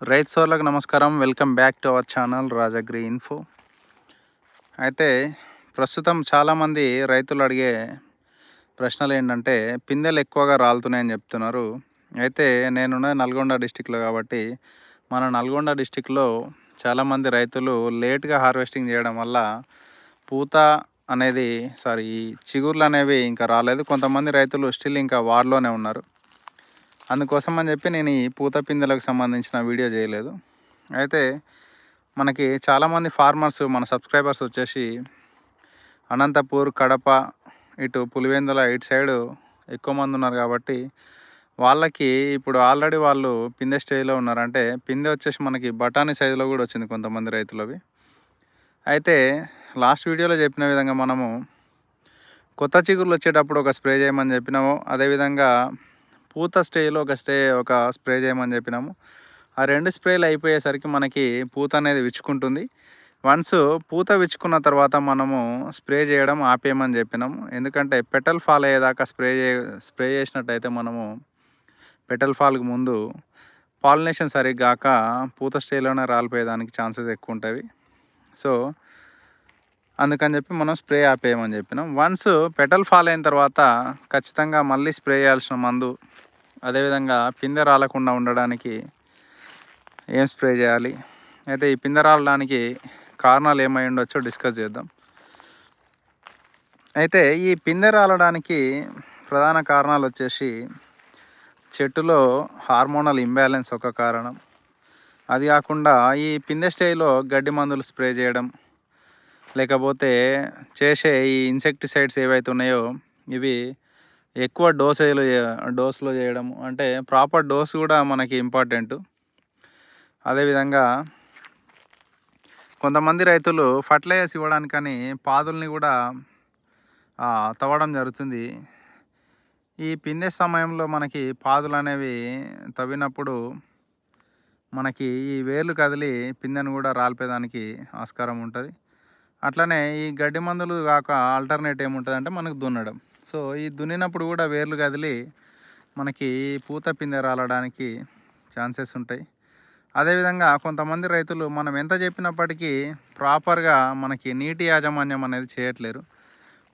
రైతు సోర్లకు నమస్కారం. Welcome back to our channel Rajagri info. అయితే ప్రస్తుతం చాలామంది రైతులు అడిగే ప్రశ్నలు ఏంటంటే పిందెలు ఎక్కువగా రాలుతున్నాయని చెప్తున్నారు. అయితే నేనున్న నల్గొండ డిస్టిక్లో కాబట్టి మన నల్గొండ డిస్టిక్లో చాలామంది రైతులు లేట్గా హార్వెస్టింగ్ చేయడం వల్ల పూత అనేది సారీ ఈ చిగుర్లు అనేవి ఇంకా రాలేదు. కొంతమంది రైతులు స్టిల్ ఇంకా వార్లోనే ఉన్నారు. అందుకోసం అని చెప్పి నేను ఈ పూత పిందెలకు సంబంధించిన వీడియో చేయలేదు. అయితే మనకి చాలామంది ఫార్మర్స్ మన సబ్స్క్రైబర్స్ వచ్చేసి అనంతపూర్ కడప ఇటు పులివెందుల ఇటు సైడు ఎక్కువ మంది ఉన్నారు కాబట్టి వాళ్ళకి ఇప్పుడు ఆల్రెడీ వాళ్ళు పిందె స్టేజ్లో ఉన్నారు. అంటే పిందె వచ్చేసి మనకి బఠానీ సైజులో కూడా వచ్చింది కొంతమంది రైతులవి. అయితే లాస్ట్ వీడియోలో చెప్పిన విధంగా మనము కొత్త చిగురులు వచ్చేటప్పుడు ఒక స్ప్రే చేయమని చెప్పినాము. అదేవిధంగా పూత స్టేజ్లో ఒక స్టే ఒక స్ప్రే చేయమని చెప్పినాము. ఆ రెండు స్ప్రేలు అయిపోయేసరికి మనకి పూత అనేది విచ్చుకుంటుంది. వన్స్ పూత విచ్చుకున్న తర్వాత మనము స్ప్రే చేయడం ఆపేయమని చెప్పినాము. ఎందుకంటే పెటల్ ఫాల్ అయ్యేదాకా స్ప్రే చే స్ప్రే చేసినట్టయితే మనము పెటల్ ఫాల్కి ముందు పాలినేషన్ సరిగ్గా కాక పూత స్టేలోనే రాలిపోయేదానికి ఛాన్సెస్ ఎక్కువ ఉంటాయి సో అందుకని చెప్పి మనం స్ప్రే ఆపేయమని చెప్పినాం. వన్స్ పెటల్ ఫాల్ అయిన తర్వాత ఖచ్చితంగా మళ్ళీ స్ప్రే చేయాల్సిన మందు అదేవిధంగా పిందె రాలకుండా ఉండడానికి ఏం స్ప్రే చేయాలి? అయితే ఈ పిందె రాలడానికి కారణాలు ఏమై ఉండొచ్చో డిస్కస్ చేద్దాం. అయితే ఈ పిందె రాలడానికి ప్రధాన కారణాలు వచ్చేసి చెట్టులో హార్మోనల్ ఇంబ్యాలెన్స్ ఒక కారణం. అది కాకుండా ఈ పిందె స్టేజ్లో గడ్డి మందులు స్ప్రే చేయడం లేకపోతే చేసే ఈ ఇన్సెక్టిసైడ్స్ ఏవైతే ఉన్నాయో ఇవి ఎక్కువ డోసేలు డోస్లో చేయడం అంటే ప్రాపర్ డోస్ కూడా మనకి ఇంపార్టెంట్. అదేవిధంగా కొంతమంది రైతులు ఫర్టిలైజర్స్ ఇవ్వడానికని పాదుల్ని కూడా తవ్వడం జరుగుతుంది. ఈ పిందె సమయంలో మనకి పాదులు అనేవి తవ్వినప్పుడు మనకి ఈ వేర్లు కదిలి పిందెను కూడా రాలిపోయేదానికి ఆస్కారం ఉంటుంది. అట్లనే ఈ గడ్డి మందులు కాక ఆల్టర్నేట్ ఏముంటుంది అంటే మనకు దున్నడం. సో ఈ దున్నినప్పుడు కూడా వేర్లు కదిలి మనకి పూత పిందె రాలడానికి ఛాన్సెస్ ఉంటాయి. అదేవిధంగా కొంతమంది రైతులు మనం ఎంత చెప్పినప్పటికీ ప్రాపర్గా మనకి నీటి యాజమాన్యం అనేది చేయట్లేరు.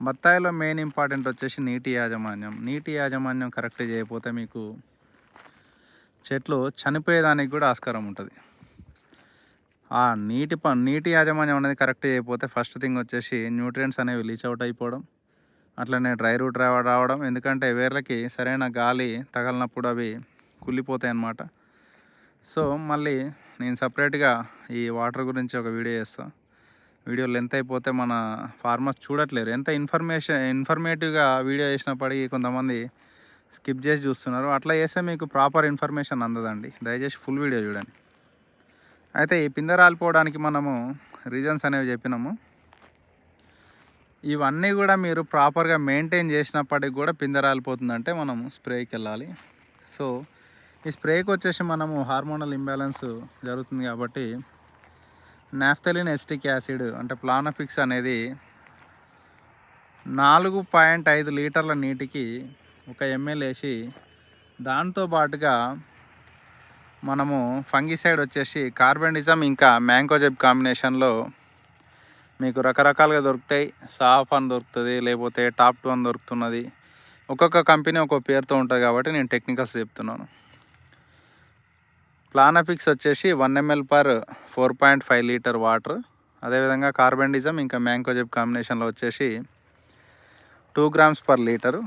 బత్తాయిలో మెయిన్ ఇంపార్టెంట్ వచ్చేసి నీటి యాజమాన్యం. నీటి యాజమాన్యం కరెక్ట్ చేయకపోతే మీకు చెట్లు చనిపోయేదానికి కూడా ఆస్కారం ఉంటుంది. ఆ నీటి ప నీటి యాజమాన్యం అనేది కరెక్ట్ చేయకపోతే ఫస్ట్ థింగ్ వచ్చేసి న్యూట్రియంట్స్ అనేవి లీచ్ అవుట్ అయిపోవడం. అట్లనే డ్రై రూట్ రావడం. ఎందుకంటే వేర్లకి సరైన గాలి తగలనప్పుడు అవి కుళ్ళిపోతాయి అన్నమాట. సో మళ్ళీ నేను సపరేట్గా ఈ వాటర్ గురించి ఒక వీడియో చేస్తాను వీడియో లెంత్ అయిపోతే మన ఫార్మర్స్ చూడట్లేరు. ఎంత ఇన్ఫర్మేషన్ ఇన్ఫర్మేటివ్గా వీడియో చేసినప్పటికీ కొంతమంది స్కిప్ చేసి చూస్తున్నారు. అట్లా చేస్తే మీకు ప్రాపర్ ఇన్ఫర్మేషన్ అందదండి. దయచేసి ఫుల్ వీడియో చూడండి. అయితే ఈ పిందె రాలిపోవడానికి మనము రీజన్స్ అనేవి చెప్పినాము. ఇవన్నీ కూడా మీరు ప్రాపర్గా మెయింటైన్ చేసినప్పటికి కూడా పిందె రాలిపోతుందంటే మనం స్ప్రేకి వెళ్ళాలి. సో ఈ స్ప్రేకి వచ్చేసి మనము హార్మోనల్ ఇంబ్యాలెన్స్ జరుగుతుంది కాబట్టి నాఫ్థలిన్ ఎస్టిక్ యాసిడ్ అంటే ప్లానఫిక్స్ అనేది నాలుగు పాయింట్ ఐదు లీటర్ల నీటికి ఒక ఎంఎల్ వేసి దాంతో పాటుగా మనము ఫంగిసైడ్ వచ్చేసి కార్బనిజం ఇంకా మ్యాంకోజెబ్ కాంబినేషన్లో మీకు రకరకాలుగా దొరుకుతాయి. సాఫ్ అని దొరుకుతుంది లేకపోతే టాప్ టూ అని దొరుకుతున్నది. ఒక్కొక్క కంపెనీ ఒక్కొక్క పేరుతో ఉంటుంది కాబట్టి నేను టెక్నికల్స్ చెప్తున్నాను. ప్లానఫిక్స్ వచ్చేసి one ml per four point five litre water అదేవిధంగా కార్బెండిజం ఇంకా మ్యాంకోజెబ్ కాంబినేషన్లో వచ్చేసి టూ గ్రామ్స్ పర్ లీటరు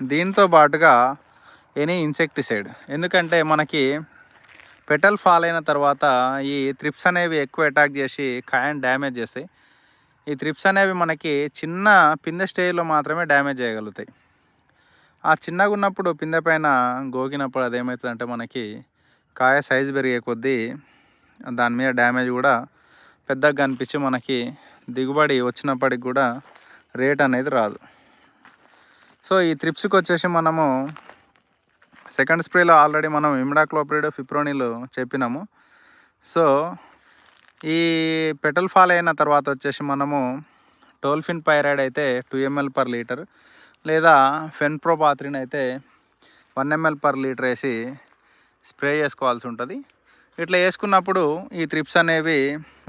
దీంతో పాటుగా ఎనీ ఇన్సెక్టిసైడ్ ఎందుకంటే మనకి పెటల్ ఫాల్ అయిన తర్వాత ఈ త్రిప్స్ అనేవి ఎక్కువ అటాక్ చేసి కాయన్ డ్యామేజ్ చేస్తాయి. ఈ త్రిప్స్ అనేవి మనకి చిన్న పిందె స్టేజ్లో మాత్రమే డ్యామేజ్ చేయగలుగుతాయి. ఆ చిన్నగా ఉన్నప్పుడు పిందె పైన గోకినప్పుడు అదేమవుతుందంటే మనకి కాయ సైజు పెరిగే కొద్దీ దాని మీద డ్యామేజ్ కూడా పెద్దగా కనిపించి మనకి దిగుబడి వచ్చినప్పటికి కూడా రేట్ అనేది రాదు. సో ఈ త్రిప్స్కి వచ్చేసి మనము సెకండ్ స్ప్రేలో ఆల్రెడీ మనం ఇమిడాక్లోప్రిడ్ ఫిప్రోనిలు చెప్పినాము. సో ఈ పెటల్ ఫాల్ అయిన తర్వాత వచ్చేసి మనము టోల్ఫిన్ పైరైడ్ అయితే టూ ఎంఎల్ పర్ లీటర్ లేదా ఫెన్ప్రోపాత్రిన్ అయితే వన్ ఎంఎల్ పర్ లీటర్ వేసి స్ప్రే చేసుకోవాల్సి ఉంటుంది. ఇట్లా వేసుకున్నప్పుడు ఈ త్రిప్స్ అనేవి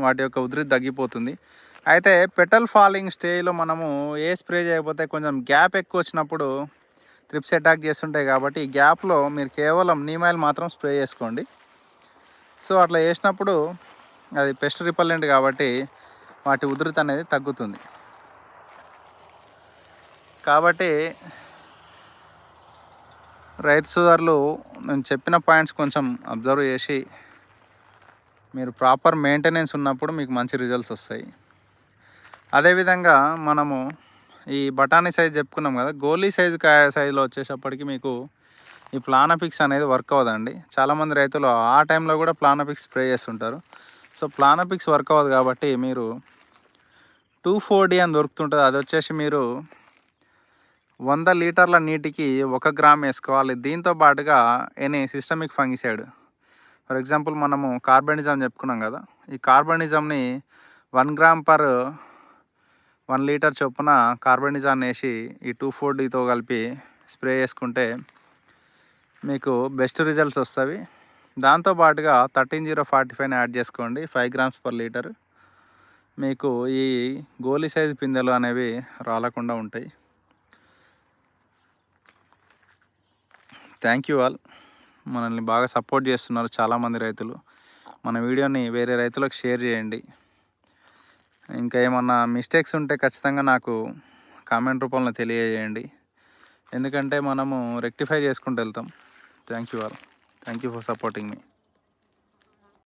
వాటి యొక్క ఉధృతి తగ్గిపోతుంది. అయితే పెటల్ ఫాలింగ్ స్టేజ్లో మనము ఏ స్ప్రే చేయకపోతే కొంచెం గ్యాప్ ఎక్కువ వచ్చినప్పుడు త్రిప్స్ అటాక్ చేస్తుంటాయి కాబట్టి ఈ గ్యాప్లో మీరు కేవలం నీమాయిల్ మాత్రం స్ప్రే చేసుకోండి. సో అట్లా చేసినప్పుడు అది పెస్ట్ రిపల్లెంట్ కాబట్టి వాటి ఉధృతి అనేది తగ్గుతుంది. కాబట్టి రైతు సోదరులు నేను చెప్పిన పాయింట్స్ కొంచెం అబ్జర్వ్ చేసి మీరు ప్రాపర్ మెయింటెనెన్స్ ఉన్నప్పుడు మీకు మంచి రిజల్ట్స్ వస్తాయి. అదేవిధంగా మనము ఈ బఠానీ సైజ్ చెప్పుకున్నాం కదా గోలీ సైజు కాయ సైజులో వచ్చేటప్పటికి మీకు ఈ ప్లానపిక్స్ అనేది వర్క్ అవ్వదండి. చాలామంది రైతులు ఆ టైంలో కూడా ప్లానపిక్స్ స్ప్రే చేస్తుంటారు. సో ప్లానపిక్స్ వర్క్ అవ్వదు కాబట్టి మీరు టూ ఫోర్ డి అని దొరుకుతుంటుంది. అది వచ్చేసి మీరు వంద లీటర్ల నీటికి ఒక గ్రామ్ వేసుకోవాలి. దీంతో పాటుగా any systemic fungicide. For example మనము కార్బనిజం చెప్పుకున్నాం కదా. ఈ కార్బనిజంని one gram per one litre చొప్పున కార్బనిజాన్ వేసి ఈ టూ ఫోర్ డితో కలిపి స్ప్రే చేసుకుంటే మీకు బెస్ట్ రిజల్ట్స్ వస్తాయి. దాంతో పాటుగా thirteen zero forty five add చేసుకోండి ఫైవ్ గ్రామ్స్ పర్ లీటర్. మీకు ఈ గోలీ సైజు పిందెలు అనేవి రాలకుండా ఉంటాయి. Thank you all. మనల్ని బాగా సపోర్ట్ చేస్తున్నారు చాలామంది రైతులు. మన వీడియోని వేరే రైతులకు షేర్ చేయండి. ఇంకా ఏమన్నా మిస్టేక్స్ ఉంటే ఖచ్చితంగా నాకు కామెంట్ రూపంలో తెలియజేయండి. ఎందుకంటే మనము రెక్టిఫై చేసుకుంటూ వెళ్తాం. Thank you all. Thank you for supporting me